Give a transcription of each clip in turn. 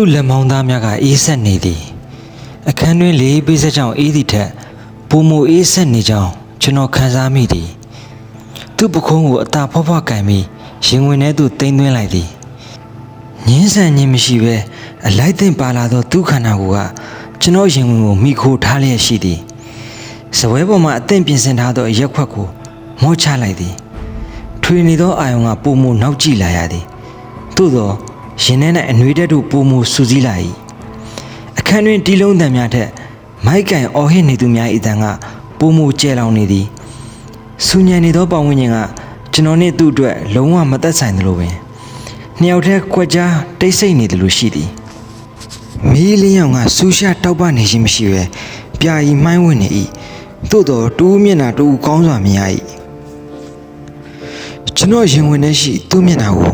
သူ့လက်မောင်းသားများကအေးဆက်နေသည်အခန်းတွင်လေးပေးစက်ကြောင့်အေးသည့်ထက်ပုံမူအေးဆက်နေကြောင်းကျွန်တော်ခံစားမိသည်သူ့ပခုံးကိုအသာဖွားဖွားကင်ပြီးရင်ဝင်ထဲသို့တိမ်သွင်းလိုက်သည်ငင်းဆန်ခြင်းမရှိဘဲအလိုက်တင်ပါလာသောသူ့ခန္ဓာကိုယ်ကကျွန်တော်ရင်ဝင်ကိုမိခိုထားလျက်ရှိသည်စပွဲပေါ်မှာအသင့်ပြင်ဆင်ထားသောအရက်ခွက်ကိုမောချလိုက်သည်ထွေနေသောအာယုံကပုံမနောက်ကြည့်လာရသည်သို့သော ရင်ထဲ၌အနှွေးတက်တို့ပုံမစူးစီးလာ၏အခန်းတွင်တီးလုံးတံများထက်မိုက်ကန်အော်ဟစ်နေသူများ၏တန်ကပုံမကျဲလောင်နေသည်စူညံနေသောပတ်ဝန်းကျင်ကကျွန်တော်နှင့်သူ့အတွက်လုံးဝမသက်ဆိုင်သလိုပင်နှစ်ယောက်တည်းကွက်ကြားတိတ်ဆိတ်နေတယ်လို့ရှိသည်မီးလင်းရောင်ကဆူရှာတောက်ပနေခြင်းမရှိပဲပြာရီမှိုင်းဝင်နေ၏သို့သောတူးမျက်နှာတူးကောင်းစွာမြင်ရ၏ ကျွန်တော်ရင်ဝင်နေရှိသူ့မျက်နှာကို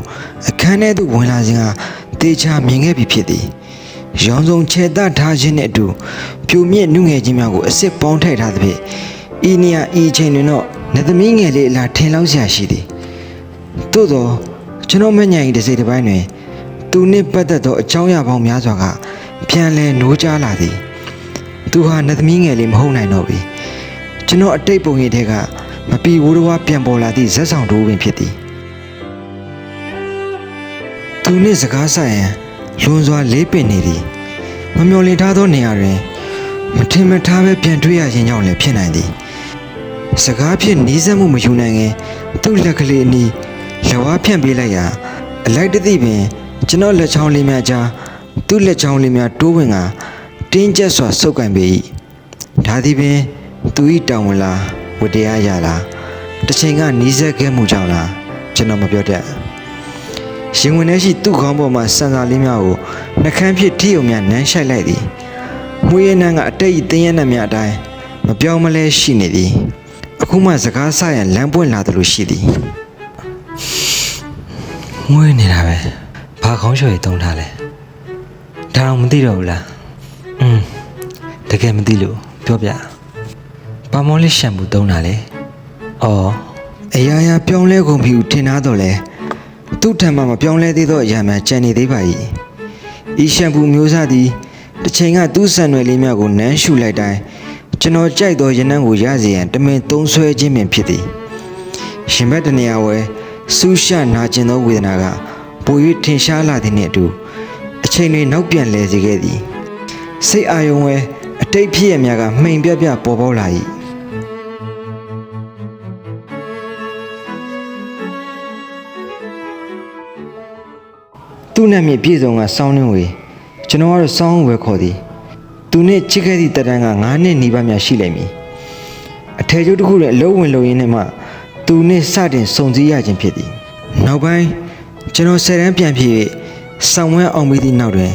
အခန်းထဲသို့ဝင်လာခြင်းကတေချာမြင်ခဲ့ပြီဖြစ်သည်ရောင်စုံခြေတထားခြင်းနှင့်အတူပြိုမြင့်နုငယ်ခြင်းများကိုအစ်စ်ပေါင်းထည့်ထားသဖြင့်ဤနေရာဤအချိန်တွင်တော့နတ်သမီးငယ်လေးအလားထင်လောက်စရာရှိသည်သို့သောကျွန်တော်မညံ့ဤတစ်စိတ်တစ်ပိုင်းတွင်သူနှင့်ပတ်သက်သောအကြောင်းအရာပေါင်းများစွာကပြန်လည်နိုးကြားလာသည်သူဟာနတ်သမီးငယ်လေးမဟုတ်နိုင်တော့ပြီကျွန်တော်အတိတ်ပုံရိပ်ထဲက မပီဝိုးတော်ဝါပြန်ပေါ်လာသည့်ဇက်ဆောင်တိုးပင်ဖြစ်သည်သူနှင့်စကားဆက်ရန်လွန်စွာလေးပင်နေသည်မမျော်လင့်ထားသောနေရာတွင်မထင်မထားပဲပြန်တွေ့ရခြင်းကြောင့်လည်းဖြစ်နိုင်သည်စကားဖြင့်နီးစပ်မှုမယူနိုင်ခင်သူ့လက်ကလေးအနီးလက်ဝါးဖြန့်ပေးလိုက်ရာအလိုက်တသိပင်ကျွန်တော်လက်ချောင်းလေးများကြားသူ့လက်ချောင်းလေးများတိုးဝင်ကတင်းကျပ်စွာဆုပ်ကင်ပေ၏ဒါသည်ပင်သူ၏တောင်းဝင်လာ ဝတ္တရားရလာတစ်ချိန်ကနီးစပ်ခဲ့မှုကြောင့်လားကျွန်တော်မပြောတတ်ရင်ဝင်ထဲရှိသူ့ခေါင်းပေါ်မှစံစာလေးများကိုနှကန်းဖြစ်ထိုံများနမ်းရှိုက်လိုက်သည်မွေးရနန်းကအတိတ်တင်းရနံများအတိုင်းမပြောင်းမလဲရှိနေသည်အခုမှစကားဆရန်လမ်းပွင့်လာသလိုရှိသည်ငွေနေတာပဲဘာခေါင်းလျှော်ရည်တုံးထားလဲဒါတော့မသိတော့ဘူးလားอืมတကယ်မသိလို့ပြောပြ ပါမောလေးရှမ်ပူတုံးတာလေအော်အရာရာပြောင်းလဲကုန်ပြီဟုထင်သားတော့လဲသူ့ထံမှမပြောင်းလဲသေးသောအရာများကြံနေသေးပါ၏ဤရှမ်ပူမျိုးစားသည်တစ်ချိန်ကသူ့ဆန်ရွယ်လေးများကိုနမ်းရှူလိုက်တိုင်းကျွန်တော်ကြိုက်သောရနံ့ကိုရစေရန်တမင်သုံးဆွဲခြင်းပင်ဖြစ်သည်ရှင်ဘက်တနေရာဝဲဆူရှနာကျင်သောဝေဒနာကပို၍ထင်ရှားလာသည်နှင့်အတူအချိန်တွေနောက်ပြန်လဲစေခဲ့သည်စိတ်အာယုံဝဲအတိတ်ဖြစ်ရများကမှိန်ပြပြပေါ်ပေါက်လာ၏ သူ့နာမည်ပြည့်စုံကစောင်းနှင်းဝေကျွန်တော်ကတော့စောင်းဝဲခေါ်သည်သူနဲ့ချစ်ခဲ့သည့်တက်တန်းက9နှစ်နီးပါးများရှိလိမ့်မည်အထည်ကျုပ်တစ်ခုနဲ့အလုံးဝင်လုံရင်းနဲ့မှသူနဲ့စတင်စုံစည်းရခြင်းဖြစ်သည်နောက်ပိုင်းကျွန်တော်ဆယ်တန်းပြန်ဖြစ်ဆောင်းဝဲအောင်ပြီးသည့်နောက်တွင်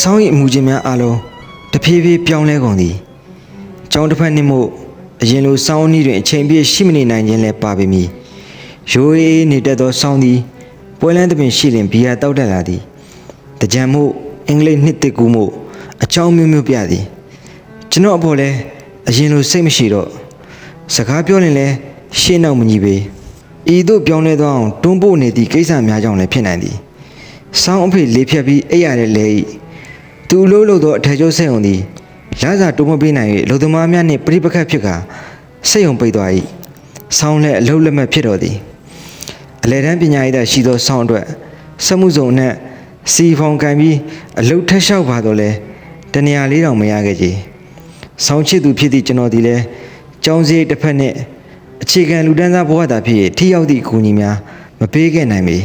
စောင်း၏အမှုချင်းများအလုံးတဖြည်းဖြည်းပြောင်းလဲကုန်သည်ကျောင်းတစ်ဖက်နှင့်မို့အရင်လိုစောင်းနည်းတွင်အချိန်ပြည့်ရှိမနေနိုင်ခြင်းလည်းပါပေမည်ရိုးရေးနေတတ်သောစောင်းသည် ပွဲလန်းသဖြင့်ရှိလင်ဘီယာတောက်တက်လာသည်တကြံမို့အင်္ဂလိပ်နှစ်တစ်ကူမို့အချောင်းမျိုးမျိုးပြသည်ကျွန်တော်အဖို့လဲအရင်လိုစိတ်မရှိတော့စကားပြောရင်လဲရှေ့နောက်မညီပေဤသို့ပြောင်းလဲသွားအောင်တွန်းပို့နေသည့်ကိစ္စများကြောင့်လည်းဖြစ်နိုင်သည်ဆောင်းအဖေလေးဖြတ်ပြီးအိပ်ရတဲ့လေဤသူအလို့လို့သောအထည်ချုပ်စိတ်ုံသည်လာစာတွန်းမပေးနိုင်၍လူသမားများနှင့်ပြိပခတ်ဖြစ်ကစိတ်ုံပိတ်သွား၏ဆောင်းလည်းအလုံးလက်မဲ့ဖြစ်တော်သည် အလဲတန်းပညာရေးသာရှိသောဆောင်းအတွက်စက်မှုစုံနဲ့စီဖောင်ကန်ပြီးအလုတ်ထက်လျှောက်ပါတော့လဲတနေရာလေးတောင်မရခဲ့ကြ။ဆောင်းချစ်သူဖြစ်သည့်ကျွန်တော်ဒီလဲကြောင်းစရိတ်တစ်ဖက်နဲ့အခြေခံလူတန်းစားဘဝတာဖြစ်၍ထိရောက်သည့်အကူအညီများမပေးခဲ့နိုင်ပေ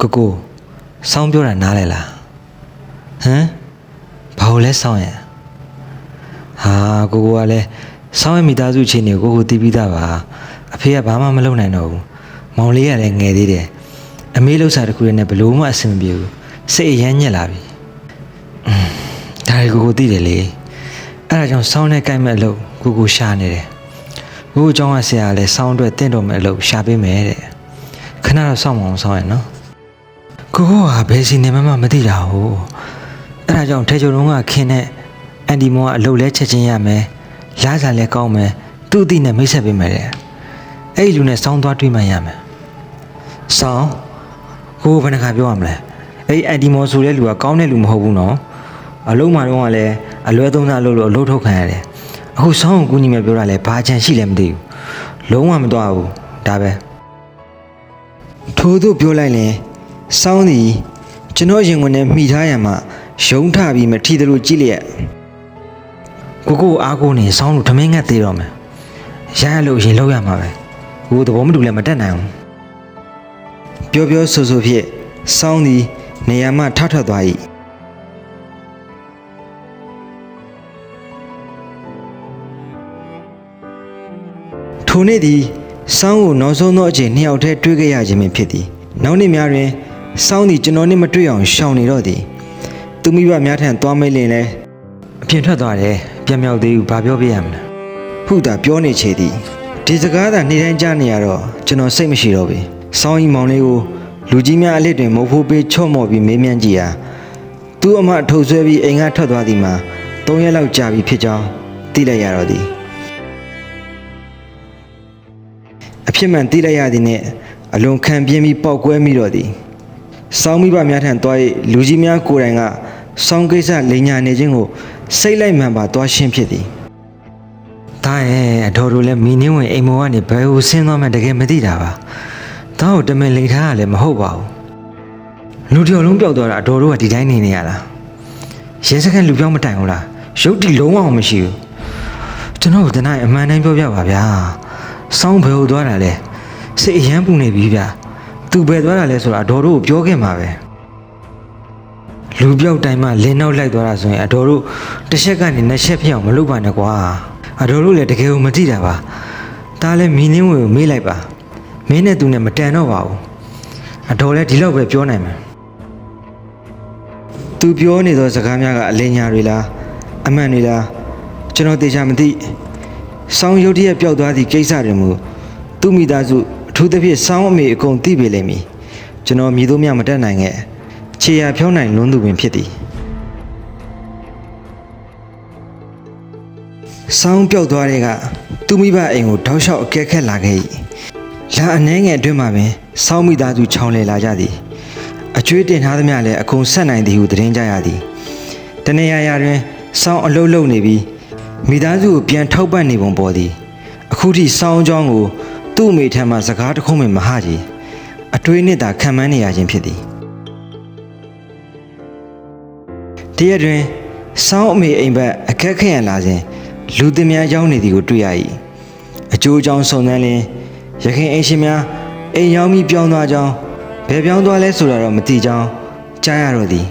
ကိုကိုဆောင်းပြောတာနားလဲလားဟမ်ဘာလို့လဲဆောင်းရဲ့ ဟာကိုကိုကလည်းဆောင်းရဲ့မိသားစုချင်းတွေကိုကိုတီးပြီးသားပါအဖေကဘာမှမလုပ်နိုင်တော့ဘူးမောင်လေးကလည်းငယ်သေးတယ်အမေလှုပ်ရှားတစ်ခုနဲ့ဘလို့မှအဆင်မပြေဘူးစိတ်အယမ်းညစ်လာပြီဒါရီကိုကိုတီးတယ်လေအဲ့ဒါကြောင့်ဆောင်းနဲ့ကိုက်မဲ့အလုပ်ကိုကိုရှာနေတယ်ကိုကိုကျောင်းကဆရာကလည်းဆောင်းအတွက်တင့်တော်မဲ့အလုပ်ရှာပေးမယ်တဲ့ခဏတော့ဆောင်းမအောင်ဆောင်းရနော်ကိုကိုကဘယ်စီနေမှမသိတာဟုတ်အဲ့ဒါကြောင့်ထေချုံလုံးကခင်တဲ့ အန်ဒီမောကအလုပ်လဲချက်ချင်းရမယ်လားစားလဲကောင်းမယ်သူ့အသိနဲ့မိတ်ဆက်ပေးမယ်တဲ့အဲ့ဒီလူနဲ့စောင်းသွားတွေ့မှရမယ်စောင်းကိုဘယ်နှခါပြောရမလဲအဲ့ဒီအန်တီမော်ဆိုတဲ့လူကကောင်းတဲ့လူမဟုတ်ဘူးနော်အလုံးမာတော့ကလည်းအလွဲသုံးစားလုပ်လို့အလုပ်ထုတ်ခံရတယ်အခုစောင်းကိုကူညီမယ်ပြောတာလဲဘာချန်ရှိလဲမသိဘူးလုံးဝမသွားဘူးဒါပဲထို့သူပြောလိုက်ရင်စောင်းသည်ကျွန်တော်ရင်ဝင်နဲ့မိထားရမှာရုံထပြီးမထီသလိုကြည့်လျက် ကိုကိုအားကိုနေစောင်းလို့ထမင်းငတ်သေးတော့မယ်ရရလို့ရင်လောက်ရမှာပဲကိုသဘောမတူလည်းမတက်နိုင်ဘူးပြောပြောဆိုဆိုဖြင့်စောင်းသည်နေရာမှထထွက်သွား၏ထိုနေ့သည်စောင်းကိုနောက်ဆုံးသောအချိန်နှစ်ယောက်တည်းတွေ့ခဲ့ရခြင်းပင်ဖြစ်သည်နောက်နေ့များတွင်စောင်းသည်ကျွန်တော်နှင့်မတွေ့အောင်ရှောင်နေတော့သည်သူမိဘများထံသွားမေးလင်လဲအပြင်ထွက်သွားတယ် ပြန်မြောက်သေးဘူးဘာပြောပြရမလဲဟုသာပြောနေချေသည်ဒီစကားသာနေ့တိုင်းကြားနေရတော့ကျွန်တော်စိတ်မရှိတော့ဘူးစောင်းဤမောင်လေးကိုလူကြီးများအလစ်တွင်မဟုတ်ဖို့ပေးချော့မော်ပြီးမေးမြန်းကြည့်ရာသူ့အမအထုတ်ဆွဲပြီးအိမ်ကထွက်သွားသည်မှာ၃ရက်လောက်ကြာပြီဖြစ်ကြောင်းသိလိုက်ရတော့သည်အဖြစ်မှန်သိလိုက်ရသည်နှင့်အလွန်ခံပြင်းပြီးပောက်ကွဲမိတော့သည်စောင်းမိဘများထံသွား၍လူကြီးများကိုယ်တိုင်ကစောင်းကိစ္စလိန်ညာနေခြင်းကို စိတ်လိုက်မှန်ပါသွားရှင်းဖြစ်သည်ဒါရဲ့အတော်တို့လည်းမီနင်းဝင်အိမ်မော်ကနေဘယ်ကိုဆင်းသွားမှန်းတကယ်မသိတာပါတောင်းတမင်လိန်ထားရလည်းမဟုတ်ပါဘူးလူတစ်ယောက်လုံးပျောက်သွားတာအတော်တို့ကဒီတိုင်းနေနေရလားရဲစခန်းလူပြောင်းမတိုင်ဘူးလားရုပ်တိလုံးဝမရှိဘူးကျွန်တော်ကတနင်္အမှန်တမ်းပြောပြပါဗျာ။စောင်းဘယ်ဟိုသွားတာလဲ။စိတ်အယမ်းပူနေပြီဗျာ။သူဘယ်သွားတာလဲဆိုတာအတော်တို့ကိုပြောခဲ့မှာပဲ။ လူပြောက်တိုင်းမှလင်းနောက်လိုက်သွားတာဆိုရင်အတော်တို့တစ်ချက်ကနေနှစ်ချက်ဖြစ်အောင်မလုပ်ပါနဲ့ကွာ။အတော်တို့လည်းတကယ်ကိုမသိတာပါ။ဒါလည်းမီနင်းဝင်ကိုမေးလိုက်ပါ။မင်းနဲ့သူနဲ့မတန်တော့ပါဘူး။အတော်လည်းဒီလောက်ပဲပြောနိုင်မှာ။ तू ပြောနေသောစကားများကအလင်းညာတွေလားအမှန်တွေလားကျွန်တော်တေချာမသိစောင်းရုတ်တရက်ပျောက်သွားသည့်ကိစ္စတွေမူသူ့မိသားစုအထူးသဖြင့်စောင်းအမေအကုန်သိပေလိမ့်မည်ကျွန်တော်မြည်သူမြမတက်နိုင်ခဲ့ ခြေရဖြောင်းနိုင်လွန်းသူပင်ဖြစ်သည်စောင်းပျောက်သွားတဲ့ကသူ့မိဘအိမ်ကိုတောက်လျှောက်အကဲခက်လာခဲ့၏လာအနှဲငယ်အတွင်းမှာပင်စောင်းမိသားစုချောင်းလေလာကြသည်အကျွေးတင်ထားသမျှလည်းအကုန်ဆက်နိုင်သည်ဟုသတင်းကြရသည်တနေရာရာတွင်စောင်းအလုတ်လုတ်နေပြီးမိသားစုကိုပြန်ထောက်ပံ့နေပုံပေါ်သည်အခုထိစောင်းအကြောင်းကိုသူ့အမေထံမှစကားတစ်ခုမှမဟကြည်အတွေးနဲ့သာခံမှန်းနေရခြင်းဖြစ်သည် တရက်တွင်စောင်းအမေအိမ်ဘက်အခက်ခက်ရန်လာစဉ်လူသင်များရောက်နေသည်ကိုတွေ့ရ၏အကျိုးအကြောင်းစုံစမ်းလင်ရခင်အိမ်ရှင်များအိမ်ရောက်ပြီးပြောင်းသွားကြောင်းဘယ်ပြောင်းသွားလဲဆိုတာတော့မသိကြောင်းကြားရတော့သည်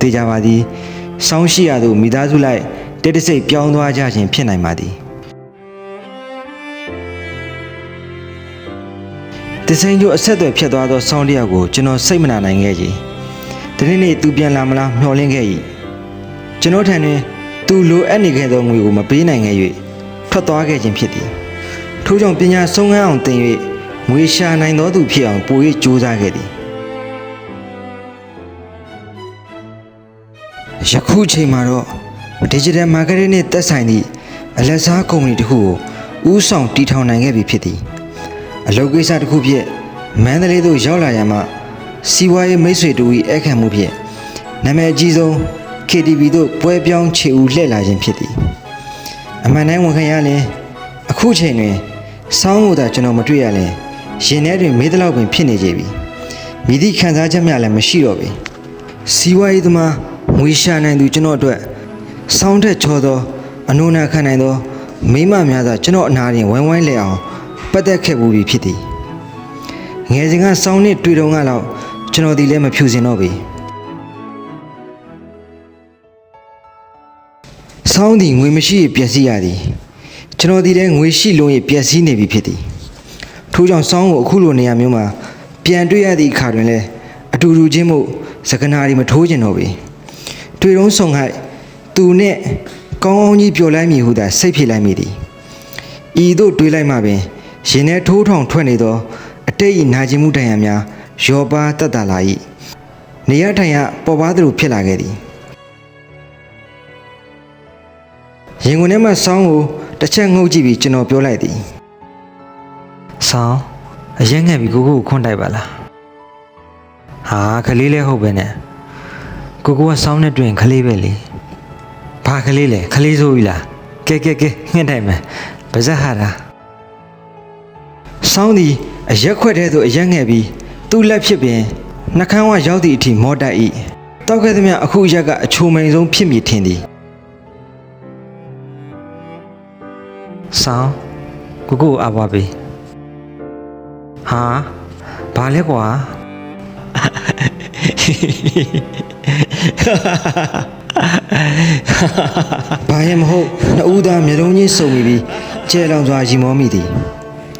သိကြပါသည်စောင်းရှိရသို့မိသားစုလိုက်တိတ်တဆိတ်ပြောင်းသွားကြခြင်းဖြစ်နိုင်ပါသည်တစိမ့်ကျိုးအဆက်အသွယ်ဖြစ်သွားသောစောင်းတစ်ယောက်ကိုကျွန်တော်စိတ်မနာနိုင်ခဲ့ကြီးဒီနေ့နေ့သူပြန်လာမလားမျှော်လင့်ခဲ့၏ ကျွန်တော်ထံတွင်သူလိုအပ်နေခဲ့သောငွေကိုမပေးနိုင်ခဲ့၍ထွက်သွားခဲ့ခြင်းဖြစ်သည်ထို့ကြောင့်ပညာဆုံးခန်းအောင်တင်၍ငွေရှာနိုင်သောသူဖြစ်အောင်ပို၍ကြိုးစားခဲ့သည်ယခုချိန်မှာတော့ digital marketing နဲ့သက်ဆိုင်သည့်အလက်စားကုမ္ပဏီတစ်ခုကိုဦးဆောင်တည်ထောင်နိုင်ခဲ့ပြီဖြစ်သည်အလုပ်ကိစ္စတစ်ခုဖြင့်မန္တလေးသို့ရောက်လာရမှစီးပွားရေးမိတ်ဆွေတို့၏အခမ်းမှုဖြင့်နာမည်အကြီးဆုံး KTV သို့ပွဲပြောင်းခြေဦးလှည့်လာခြင်းဖြစ်သည်အမှန်တမ်းဝန်ခံရရင်အခုချိန်တွင်စောင်းကိုသာကျွန်တော်မတွေ့ရရင်ရင်ထဲတွင်မေးသလောက်ပင်ဖြစ်နေကြပြီမိသည့်ခံစားချက်များလည်းမရှိတော့ပြီစီဝါရေးသမားငွေရှာနိုင်သူကျွန်တော်အတွက်စောင်းထက်ချောသောအနုနာခံနိုင်သောမိမများသာကျွန်တော်အနာရင်ဝိုင်းဝိုင်းလဲအောင်ပတ်သက်ခဲ့မှုပြီဖြစ်သည်ငယ်စဉ်ကစောင်းနှင့်တွေ့တော့ကလောက်ကျွန်တော်ဒီလည်းမဖြူစင်တော့ပြီ စောင်းသည်ငွေမရှိရင်ပျက်စီးရသည်ကျွန်တော်ဒီလည်းငွေရှိလို့ရင်ပျက်စီးနေပြီဖြစ်သည်ထို့ကြောင့်စောင်းကိုအခုလိုနေရာမျိုးမှာပြန်တွေ့ရသည့်အခါတွင်လည်းအတူတူချင်းမို့စကနာတွေမထိုးကျင်တော့ပြီတွေ့တော့ဆုံဟိုက်သူနဲ့ကောင်းကောင်းကြီးပျော်လိုက်မည်ဟုသာစိတ်ဖြစ်လိုက်မိသည်ဤသို့တွေးလိုက်မှပင်ရင်ထဲထိုးထောင်ထွက်နေသောအတိတ်ဤနာကျင်မှုတန်ရာများရောပါတက်တာလာ၏နေရထိုင်ရပေါ်ပါသလိုဖြစ်လာခဲ့သည် ရင်ကုန်ထဲမှစောင်းကိုတစ်ချက်ငုပ်ကြည့်ပြီးကျွန်တော်ပြောလိုက်သည်ဆောင်းအရင်ငယ်ပြီကိုကိုကိုခွန်းတိုက်ပါလားဟာခလေးလဲဟုတ်ပဲနဲ့ကိုကိုကဆောင်းနဲ့တွေ့ရင်ခလေးပဲလေဘာခလေးလဲခလေးဆိုပြီလားကဲကဲကဲငှက်တိုက်မယ်ပါဇက်ဟာတာဆောင်းဒီအရက်ခွက်တဲ့ဆိုအရက်ငယ်ပြီသူ့လက်ဖြစ်ပင်နှကန်းဝရောက်သည့်အထိမောတက်ဤတောက်ခဲ့သမျှအခုရက်က အချိုမိန်ဆုံးဖြစ်မိထင်သည် ဆောင်းကိုကိုကိုအဘွားပေးဟာဘာလဲကွာဘာရင်မဟုတ်နှစ်ဦးသားမျိုးလုံးချင်းစုံပြီးကျဲလောင်စွာရီမောမိသည်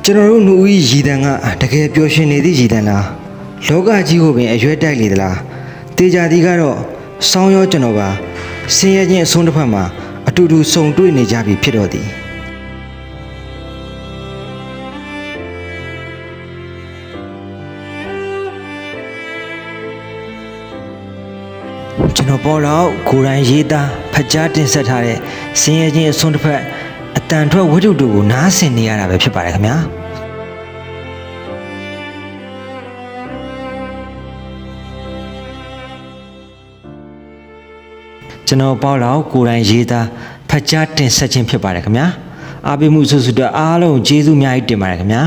ကျွန်တော်တို့နှူဦးဤရည်တန်ကတကယ်ပျော်ရွှင်နေသည့်ရည်တန်လားလောကကြီးကိုပင်အရွယ်တိုက်လေသလားတေချာသည်ကတော့စောင်းရောကျွန်တော်ပါဆင်းရဲခြင်းအဆုံးတစ်ဖက်မှာအတူတူစုံတွေ့နေကြပြီဖြစ်တော့သည် တော်ပေါ်တော့ကိုယ်တိုင်ရေးသားဖတ်ကြားတင်ဆက်ထားတဲ့စင်ရဲချင်းအစွန်းတစ်ဖက်အတန်ထွက်ဝိတုတို့ကိုနားဆင်နေရတာပဲဖြစ်ပါတယ်ခင်ဗျာကျွန်တော်ပေါ်တော့ကိုယ်တိုင်ရေးသားဖတ်ကြားတင်ဆက်ခြင်းဖြစ်ပါတယ်ခင်ဗျာအားပေးမှုဆုစုအတွက်အားလုံးကျေးဇူးအများကြီးတင်ပါတယ်ခင်ဗျာ